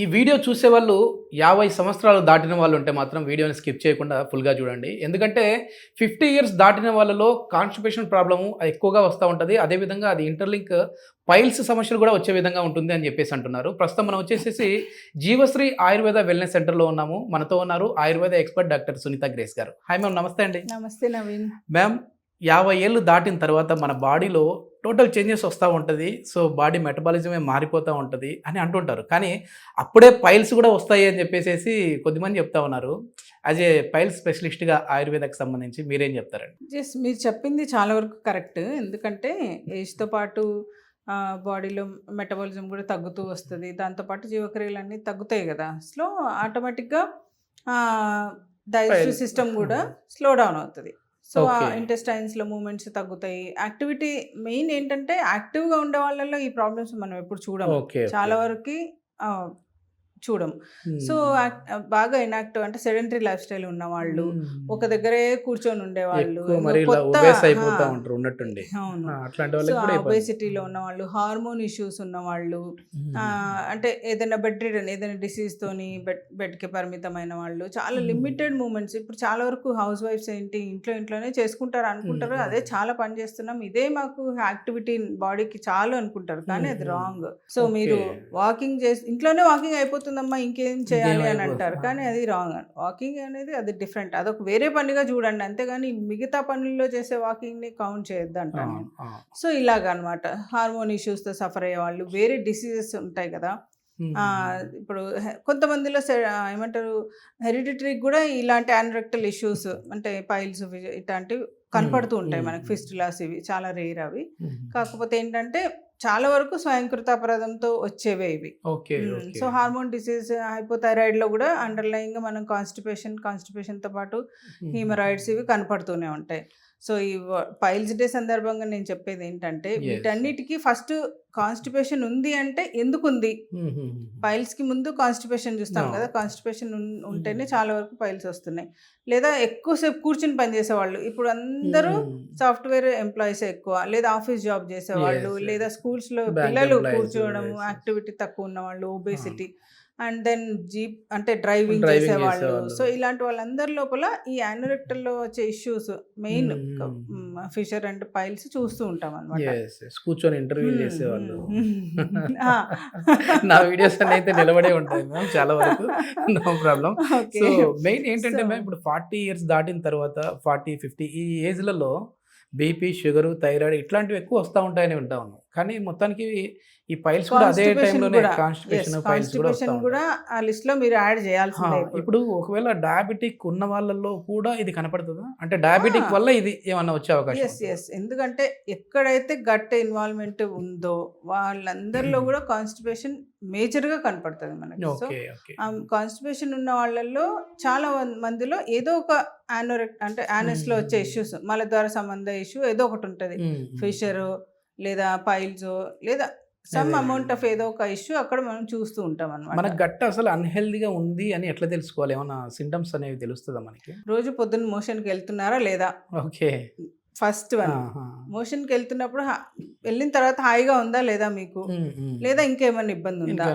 ఈ వీడియో చూసే వాళ్ళు యాభై సంవత్సరాలు దాటిన వాళ్ళు ఉంటే మాత్రం వీడియోని స్కిప్ చేయకుండా ఫుల్గా చూడండి. ఎందుకంటే ఫిఫ్టీ ఇయర్స్ దాటిన వాళ్ళలో కాన్స్టిపేషన్ ప్రాబ్లము ఎక్కువగా వస్తూ ఉంటుంది. అదేవిధంగా అది ఇంటర్లింక్ పైల్స్ సమస్యలు కూడా వచ్చే విధంగా ఉంటుంది అని చెప్పేసి అంటున్నారు. ప్రస్తుతం మనం వచ్చేసేసి జీవశ్రీ ఆయుర్వేద వెల్నెస్ సెంటర్లో ఉన్నాము. మనతో ఉన్నారు Ayurveda expert doctor Sunitha Grace గారు. హాయ్ మ్యామ్ నమస్తే అండి. నమస్తే నవీన్. మ్యామ్ యాభై ఏళ్ళు దాటిన తర్వాత మన బాడీలో టోటల్ చేంజెస్ వస్తూ ఉంటుంది. సో బాడీ మెటబాలిజమే మారిపోతూ ఉంటుంది అని అంటుంటారు. కానీ అప్పుడే పైల్స్ కూడా వస్తాయి అని చెప్పేసి కొద్దిమంది చెప్తా ఉన్నారు. యాజ్ ఏ పైల్ స్పెషలిస్ట్గా ఆయుర్వేదకు సంబంధించి మీరేం చెప్తారండి? జస్ట్ మీరు చెప్పింది చాలా వరకు కరెక్ట్. ఎందుకంటే ఏజ్తో పాటు బాడీలో మెటబాలిజం కూడా తగ్గుతూ వస్తుంది. దాంతోపాటు జీవక్రియలు అన్నీ తగ్గుతాయి కదా. స్లో ఆటోమేటిక్గా డైజెస్టివ్. సిస్టమ్ కూడా స్లో డౌన్ అవుతుంది. So Okay. ఇంటెస్టైన్స్లో మూమెంట్స్ తగ్గుతాయి. యాక్టివిటీ మెయిన్ ఏంటంటే యాక్టివ్గా ఉండే వాళ్ళలో ఈ ప్రాబ్లమ్స్ మనం ఎప్పుడు చూడము. చాలా వరకు చూడం సో బాగా ఇనాక్టివ్ అంటే సెడెంటరీ లైఫ్ స్టైల్ ఉన్న వాళ్ళు ఒక దగ్గరే కూర్చొని ఉండేవాళ్ళు. ఒబేసిటీలో ఉన్న వాళ్ళు హార్మోన్ ఇష్యూస్ ఉన్న వాళ్ళు అంటే ఏదైనా బెడ్ రిడన్ ఏదైనా డిసీజ్ తోని బెడ్ బెడ్కి పరిమితమైన వాళ్ళు చాలా. లిమిటెడ్ మూమెంట్స్ ఇప్పుడు చాలా వరకు హౌస్ వైఫ్స్ ఏంటి ఇంట్లో ఇంట్లోనే చేసుకుంటారు అనుకుంటారు. అదే చాలా పని చేస్తున్నాం. ఇదే మాకు యాక్టివిటీ బాడీకి చాలు అనుకుంటారు. కానీ అది. Wrong so. మీరు వాకింగ్ చేసి ఇంట్లోనే వాకింగ్ అయిపోతుందమ్మా ఇంకేం చేయాలి అని. అంటారు. కానీ అది రాంగ్ వాకింగ్ అనేది అది డిఫరెంట్. అదొక వేరే పనిగా చూడండి. అంతేగాని మిగతా పనుల్లో చేసే వాకింగ్ని కౌంట్ చేయొద్దు అంటాను నేను. సో ఇలాగ అనమాట హార్మోన్ ఇష్యూస్తో సఫర్ అయ్యే వాళ్ళు వేరే డిసీజెస్ ఉంటాయి కదా. ఇప్పుడు కొంతమందిలో ఏమంటారు హెరిడిటరీ కూడా ఇలాంటి యాన్రెక్టల్ ఇష్యూస్ అంటే పైల్స్ ఇట్లాంటివి కనపడుతూ ఉంటాయి. మనకి ఫిస్టులాస్ ఇవి. చాలా రేర్ అవి. కాకపోతే ఏంటంటే చాలా వరకు స్వయంకృత అపరాధంతో వచ్చేవే ఇవి. సో హార్మోన్ డిసీజ్ హైపోథైరాయిడ్లో కూడా అండర్లైన్గా మనం కాన్స్టిపేషన్ కాన్స్టిపేషన్తో పాటు మ్మ్. హీమరాయిడ్స్ ఇవి కనపడుతూనే ఉంటాయి సో ఈ పైల్స్ డే సందర్భంగా నేను చెప్పేది ఏంటంటే. వీటన్నిటికీ ఫస్ట్ కాన్స్టిపేషన్ ఉంది అంటే ఎందుకు ఉంది. పైల్స్కి ముందు కాన్స్టిపేషన్ చూస్తాం. కదా కాన్స్టిపేషన్ ఉంటేనే Mm. చాలా వరకు పైల్స్ వస్తున్నాయి లేదా ఎక్కువసేపు కూర్చుని పనిచేసే వాళ్ళు ఇప్పుడు అందరూ మ్మ్. సాఫ్ట్వేర్ ఎంప్లాయీస్ ఎక్కువ లేదా ఆఫీస్ జాబ్ చేసేవాళ్ళు. లేదా schools లో పిల్లలు కూర్చోవడం. యాక్టివిటీ తక్కువ ఉన్న వాళ్ళు ఒబేసిటీ అండ్ దెన్ జీప్ అంటే డ్రైవింగ్ చేసేవాళ్ళు. సో ఇలాంటి వాళ్ళందరి లోపల ఈ యానరెక్టల్లో వచ్చే issues main. Fissure and piles చూస్తూ ఉంటాం అనమాట. కూర్చొని ఇంటర్వ్యూ చేసేవాళ్ళు. నా వీడియోస్ అన్ని అయితే నిలబడే ఉంటాయి మ్యామ్ చాలా వరకు నో ప్రాబ్లం సో మెయిన్ ఏంటంటే మ్యామ్ ఇప్పుడు ఫార్టీ ఇయర్స్ దాటిన తర్వాత ఫార్టీ ఫిఫ్టీ ఈ ఏజ్లలో బీపీ షుగర్ థైరాయిడ్ ఇట్లాంటివి ఎక్కువ వస్తూ ఉంటాయని వింటా ఉన్నాం కానీ మొత్తానికి ఈ పైల్స్ కూడా అదే టైంలోనే పైల్స్ కూడా. ఆ లిస్ట్లో మీరు యాడ్ చేయాల్సిందే ఇప్పుడు. ఒకవేళ డయాబెటిక్ ఉన్న వాళ్ళలో కూడా ఇది కనపడుతుందా అంటే డయాబెటిక్. వల్ల ఇది ఏమన్నా వచ్చే అవకాశం ఎస్ ఎస్ ఎందుకంటే ఎక్కడైతే గట్ ఇన్వాల్వ్మెంట్ ఉందో వాళ్ళందరిలో కూడా కాన్స్టిపేషన్ మేజర్గా కనపడుతుంది మనకి సో కాన్స్టిపేషన్ ఉన్న వాళ్ళల్లో చాలా మందిలో ఏదో ఒక యానోరెక్ అంటే యానస్లో వచ్చే Hmm. ఇష్యూస్ మలద్వార సంబంధ ఇష్యూ ఏదో ఒకటి ఉంటుంది ఫిషర్ లేదా పైల్స్ లేదా సమ్. అమౌంట్ ఆఫ్ ఏదో ఒక ఇష్యూ అక్కడ మనం చూస్తూ ఉంటాం మన అనమాట గట్ట అసలు అన్హెల్దీగా ఉంది అని ఎట్లా తెలుసుకోవాలి? ఏమన్నా సింటమ్స్ అనేవి తెలుస్తుందా మనకి? రోజు పొద్దున్న మోషన్కి వెళ్తున్నారా లేదా? ఓకే. First one. మోషన్కి వెళ్తున్నప్పుడు వెళ్ళిన తర్వాత హాయిగా ఉందా లేదా మీకు? లేదా ఇంకేమైనా ఇబ్బంది ఉందా.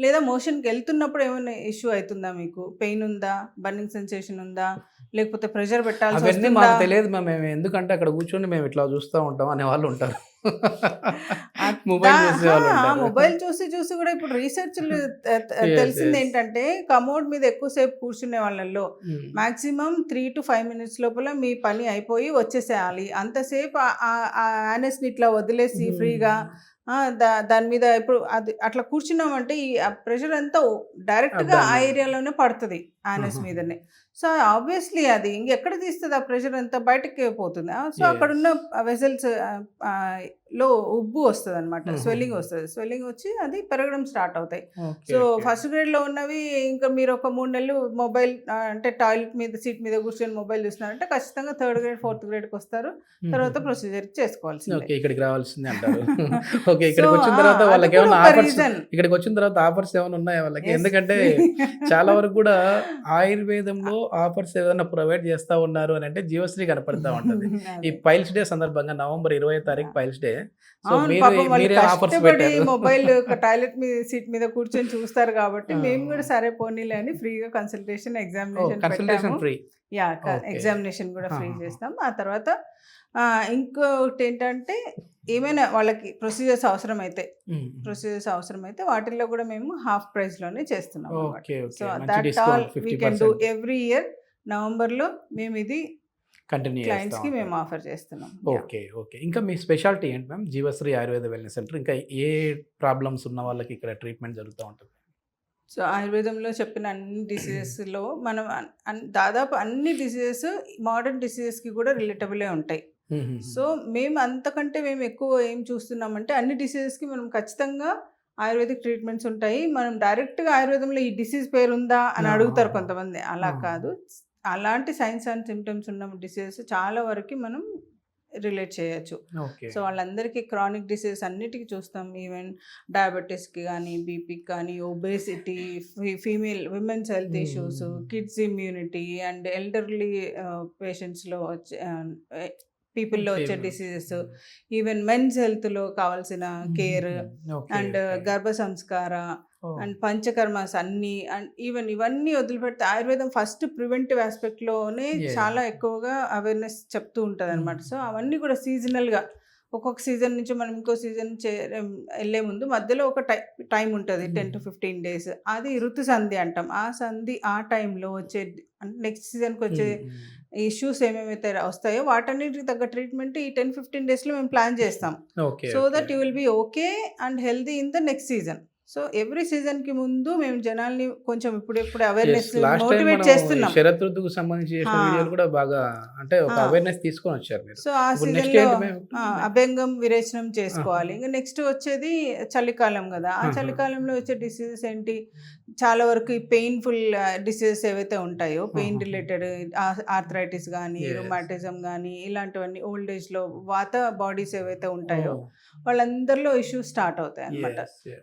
లేదా మోషన్కి వెళ్తున్నప్పుడు ఏమైనా ఇష్యూ అవుతుందా మీకు? పెయిన్ ఉందా? బర్నింగ్ సెన్సేషన్ ఉందా? లేకపోతే ప్రెషర్ పెట్టాల్సి అవన్నీ మాకు తెలియదు మేము ఎందుకంటే అక్కడ కూర్చొని మేము ఇట్లా చూస్తూ ఉంటాం అనే వాళ్ళు ఉంటారు. మొబైల్ చూసే చూసి చూసి కూడా ఇప్పుడు రీసెర్చ్ తెలిసింది. ఏంటంటే కమోడ్ మీద ఎక్కువసేపు కూర్చునే వాళ్ళల్లో. Maximum three to five minutes లోపల మీ పని అయిపోయి వచ్చేసేయాలి. అంతసేపు ఆ- ఆ- ఆ యానెస్ని ఇట్లా వదిలేసి ఫ్రీగా ఆ, దా దాని మీద ఇప్పుడు అది అట్లా కూర్చున్నామంటే ఈ ప్రెషర్ అంతా డైరెక్ట్గా ఆ. ఏరియాలోనే పడుతుంది ఆహా. మీదనే సో ఆబ్వియస్లీ అది ఇంకెక్కడ తీస్తుంది ఆ ప్రెషర్ అంతా బయటకి పోతుంది సో. అక్కడ ఉన్న వెసల్స్లో ఉబ్బు వస్తుంది అనమాట. స్వెల్లింగ్ వస్తుంది స్వెల్లింగ్ వచ్చి అది పెరగడం స్టార్ట్ అవుతాయి సో. ఫస్ట్ గ్రేడ్లో ఉన్నవి ఇంకా మీరు ఒక మూడు నెలలు మొబైల్ అంటే టాయిలెట్ మీద సీట్ మీద కూర్చొని మొబైల్ చూస్తున్నారంటే ఖచ్చితంగా థర్డ్ గ్రేడ్ ఫోర్త్ గ్రేడ్కి వస్తారు. తర్వాత ప్రొసీజర్ చేసుకోవాల్సిందే ఇక్కడికి రావాల్సిందే అంటారు ఓకే ఇక్కడికి వచ్చిన తర్వాత వాళ్ళకి ఏమైనా ఆఫర్స్. ఇక్కడికి వచ్చిన తర్వాత ఆఫర్స్ ఏమైనా ఉన్నాయా వాళ్ళకి. ఎందుకంటే చాలా వరకు కూడా ఆయుర్వేదంలో ఆఫర్స్ ఏదైనా ప్రొవైడ్ చేస్తా ఉన్నారు అని అంటే జీవశ్రీ కనపడతా ఉంటది. ఈ పైల్స్ డే సందర్భంగా నవంబర్ ఇరవై తారీఖు పైల్స్ డే సో మీరు ఆఫర్స్ మొబైల్ టాయిలెట్ మీద సీట్ మీద కూర్చొని చూస్తారు కాబట్టి మేము కూడా సరే పోనీలే అని ఫ్రీగా consultation examination consultation free ya. Examination కూడా ఫ్రీ. చేస్తాం. ఆ తర్వాత ఆ, ఇంకొకటి ఏంటంటే ఏమైనా వాళ్ళకి ప్రొసీజర్స్ అవసరం అయితే ప్రొసీజర్స్ అవసరం అయితే వాటిల్లో కూడా మేము హాఫ్ ప్రైస్లోనే చేస్తున్నాం okay so that all we can do every year నవంబర్లో మేము ఇది కంటిన్యూ క్లయింట్స్కి మేము ఆఫర్ చేస్తున్నాం. Okay okay. ఇంకా మీ స్పెషాలిటీ ఏంటి ma'am Jeevasri Ayurveda wellness centre ఇంకా ఏ ప్రాబ్లమ్స్ ఉన్న వాళ్ళకి ఇక్కడ ట్రీట్మెంట్ జరుగుతూ ఉంటుంది? సో ఆయుర్వేదంలో చెప్పిన అన్ని డిసీజెస్లో మనం దాదాపు అన్ని డిసీజెస్ మోడర్న్ డిసీజెస్కి కూడా రిలేటబులే ఉంటాయి. సో మేము అంతకంటే మేము ఎక్కువ ఏం చూస్తున్నామంటే అన్ని డిసీజెస్కి మనం ఖచ్చితంగా ఆయుర్వేదిక్ ట్రీట్మెంట్స్ ఉంటాయి. మనం డైరెక్ట్గా ఆయుర్వేదంలో ఈ డిసీజ్ పేరు ఉందా అని అడుగుతారు కొంతమంది. అలా. కాదు. అలాంటి సైన్స్ అండ్ సిమ్టమ్స్ ఉన్న డిసీజెస్ చాలా వరకు మనం రిలేట్ చేయొచ్చు. సో వాళ్ళందరికీ క్రానిక్ డిసీజ్ అన్నిటికీ చూస్తాం. ఈవెన్ డయాబెటీస్కి కానీ బీపీకి కానీ obesity female women's health issues. Kids immunity and elderly పేషెంట్స్లో వచ్చే పీపుల్లో వచ్చే. డిసీజెస్ ఈవెన్ మెన్స్ హెల్త్లో కావాల్సిన కేర్ అండ్ గర్భ సంస్కార అండ్ పంచకర్మస్ అన్ని అండ్ ఈవెన్ ఇవన్నీ వదిలిపెడితే ఆయుర్వేదం ఫస్ట్ ప్రివెంటివ్ ఆస్పెక్ట్లోనే. చాలా ఎక్కువగా అవేర్నెస్ చెప్తూ ఉంటుంది అనమాట. సో అవన్నీ కూడా సీజనల్గా ఒక్కొక్క సీజన్ నుంచి మనం ఇంకో సీజన్ చే వెళ్ళే ముందు మధ్యలో ఒక టై టైం ఉంటుంది టెన్ టు. Fifteen days. అది ఋతు సంధి అంటాం. ఆ సంధి ఆ టైంలో వచ్చే అంటే నెక్స్ట్ సీజన్కి వచ్చే ఇష్యూస్ ఏమేమైతే వస్తాయో వాటన్నిటికి తగ్గ ట్రీట్మెంట్ ఈ టెన్ ఫిఫ్టీన్ డేస్లో మేము ప్లాన్ చేస్తాం. So that you will be okay and healthy in the next season. So every సీజన్కి ముందు మేము జనాల్ని కొంచెం ఇప్పుడిప్పుడు అవేర్నెస్ మోటివేట్ చేస్తున్నాం. శరత్ ఋతువుకు సంబంధించి. వీడియోలు కూడా బాగా అంటే ఒక. అవేర్నెస్ తీసుకొని వచ్చారు మీరు. సో ఆ ఇప్పుడు సీజన్లో అభ్యంగం విరేచనం చేసుకోవాలి. ఇంకా నెక్స్ట్ వచ్చేది చలికాలం కదా. ఆ. చలికాలంలో వచ్చే డిసీజెస్ ఏంటి? చాలా వరకు ఈ పెయిన్ఫుల్ డిసీజెస్ ఏవైతే ఉంటాయో పెయిన్. రిలేటెడ్ ఆర్థరైటిస్ కానీ. రుమాటిజం కానీ ఇలాంటివన్నీ ఓల్డ్ ఏజ్లో వాత బాడీస్ ఏవైతే. ఉంటాయో వాళ్ళందరిలో ఇష్యూస్ స్టార్ట్ అవుతాయి అన్నమాట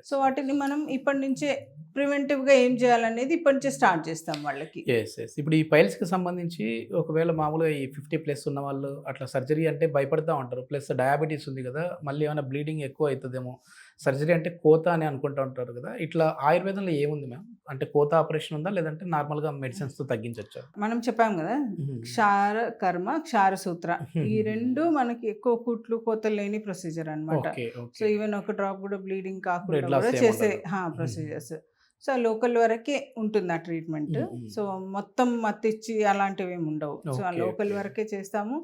సో వాటిని మనం ఇప్పటి నుంచే ప్రివెంటివ్గా ఏం చేయాలనేది ఇప్పటి నుంచే స్టార్ట్ చేస్తాం వాళ్ళకి ఎస్ ఎస్ ఇప్పుడు ఈ piles కి సంబంధించి ఒకవేళ మామూలుగా ఈ ఫిఫ్టీ ప్లస్ ఉన్న వాళ్ళు అట్లా సర్జరీ అంటే భయపడతా ఉంటారు ప్లస్ డయాబెటీస్ ఉంది కదా మళ్ళీ ఏమైనా బ్లీడింగ్ ఎక్కువ అవుతుందేమో సర్జరీ అంటే కోత అని అనుకుంటూ ఉంటారు కదా. ఇట్లా ఆయుర్వేదంలో ఏముంది మ్యామ్? అంటే కోత ఆపరేషన్ ఉందా? లేదంటే నార్మల్గా మెడిసిన్స్తో తగ్గించవచ్చా మనం చెప్పాం కదా క్షార కర్మ క్షార సూత్ర. ఈ రెండు మనకి ఎక్కువ కుట్లు కోతలు లేని ప్రొసీజర్ అన్నమాట. ఓకే సో ఈవెన్ ఒక డ్రాప్ కూడా బ్లీడింగ్ కాకుండా కూడా చేసే. ప్రొసీజర్స్ సో లోకల్ వరకే ఉంటుంది ఆ ట్రీట్మెంట్. సో మొత్తం మత్తిచ్చి అలాంటివి ఏమి ఉండవు. సో ఆ లోకల్. వరకే చేస్తాము.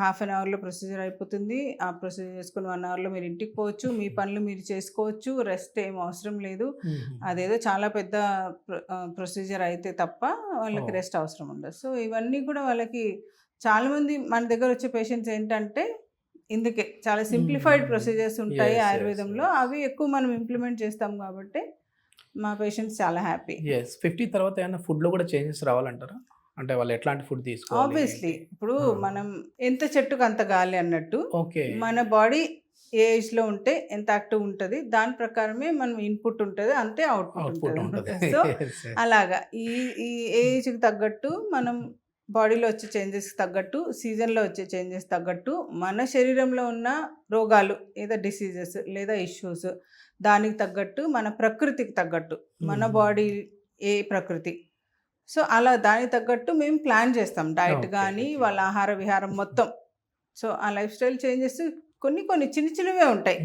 హాఫ్ అన్ అవర్లో ప్రొసీజర్ అయిపోతుంది. ఆ ప్రొసీజర్ చేసుకుని వన్ అవర్లో మీరు ఇంటికి పోవచ్చు. మీ పనులు మీరు చేసుకోవచ్చు. రెస్ట్ ఏం అవసరం లేదు. అదేదో చాలా పెద్ద ప్రొసీజర్ అయితే తప్ప వాళ్ళకి. రెస్ట్ అవసరం ఉండదు. సో ఇవన్నీ కూడా వాళ్ళకి చాలా మంది మన దగ్గర వచ్చే పేషెంట్స్ ఏంటంటే ఇందుకే. చాలా సింప్లిఫైడ్. ప్రొసీజర్స్ ఉంటాయి ఆయుర్వేదంలో. అవి ఎక్కువ మనం ఇంప్లిమెంట్ చేస్తాం కాబట్టి మా పేషెంట్స్ చాలా హ్యాపీ. ఎస్ ఫిఫ్టీ తర్వాత ఏమైనా ఫుడ్లో కూడా చేంజెస్ రావాలంటారా? అంటే వాళ్ళు ఎట్లాంటి ఫుడ్ తీసుకోవాలి? ఆబ్వియస్లీ ఇప్పుడు. మనం ఎంత చెట్టుకు అంత గాలి అన్నట్టు ఓకే. మన బాడీ ఏ ఏజ్లో ఉంటే ఎంత యాక్టివ్ ఉంటుంది దాని ప్రకారమే మనం ఇన్పుట్ ఉంటుంది అంతే అవుట్పుట్ ఉంటుంది. సో అలాగా. ఈ ఈ ఏజ్కి తగ్గట్టు మనం బాడీలో వచ్చే చేంజెస్కి తగ్గట్టు సీజన్లో వచ్చే చేంజెస్ తగ్గట్టు మన శరీరంలో ఉన్న రోగాలు ఏదో డిసీజెస్ లేదా ఇష్యూస్ దానికి తగ్గట్టు మన ప్రకృతికి తగ్గట్టు మన. బాడీ ఏ ప్రకృతి సో అలా దానికి తగ్గట్టు మేము ప్లాన్ చేస్తాం. డైట్ కానీ. వాళ్ళ ఆహార విహారం మొత్తం. సో ఆ లైఫ్ స్టైల్ చేంజెస్ కొన్ని కొన్ని చిన్న చిన్నవే ఉంటాయి.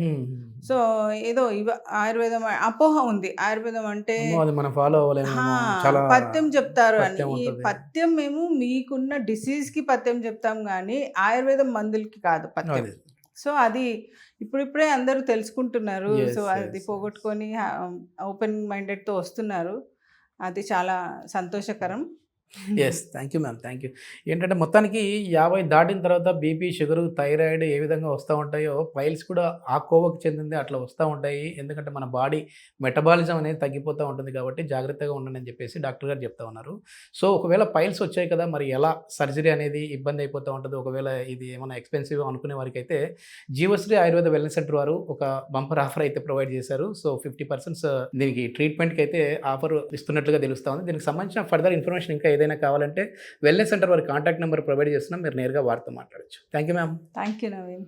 సో ఏదో ఇవ ఆయుర్వేదం అపోహ ఉంది. ఆయుర్వేదం అంటే పథ్యం చెప్తారు అని. ఈ. పథ్యం మేము మీకున్న డిసీజ్కి పథ్యం చెప్తాం కానీ ఆయుర్వేదం మందులకి కాదు పథ్యం. సో అది ఇప్పుడిప్పుడే అందరూ తెలుసుకుంటున్నారు. సో అది. పోగొట్టుకొని ఓపెన్ మైండెడ్తో వస్తున్నారు. అది చాలా సంతోషకరం. Yes thank you ma'am thank you ఏంటంటే మొత్తానికి యాభై దాటిన తర్వాత బీపీ షుగర్ థైరాయిడ్ ఏ విధంగా వస్తూ ఉంటాయో ఫైల్స్ కూడా ఆ కోవకు చెందింది అట్లా వస్తూ ఉంటాయి. ఎందుకంటే మన బాడీ మెటబాలిజం అనేది తగ్గిపోతూ ఉంటుంది కాబట్టి జాగ్రత్తగా ఉండండి అని చెప్పేసి డాక్టర్ గారు చెప్తా ఉన్నారు. సో ఒకవేళ పైల్స్ వచ్చాయి కదా మరి ఎలా సర్జరీ అనేది ఇబ్బంది అయిపోతూ ఉంటుంది? ఒకవేళ ఇది ఏమైనా ఎక్స్పెన్సివ్ అనుకునే వారికి అయితే జీవశ్రీ ఆయుర్వేద వెల్నెస్ సెంటర్ వారు ఒక బంపర్ ఆఫర్ అయితే ప్రొవైడ్ చేశారు. సో ఫిఫ్టీ పర్సెంట్స్ దీనికి ట్రీట్మెంట్కి అయితే ఆఫర్ ఇస్తున్నట్లుగా తెలుస్తూ ఉంది. దీనికి సంబంధించిన ఫర్దర్ ఇన్ఫర్మేషన్ ఇంకా ఏదైనా కావాలంటే వెల్నెస్ సెంటర్ వారి కాంటాక్ట్ నెంబర్ ప్రొవైడ్ చేస్తున్నాం మీరు నేరుగా వారితో మాట్లాడచ్చు. Thank you ma'am thank you Naveen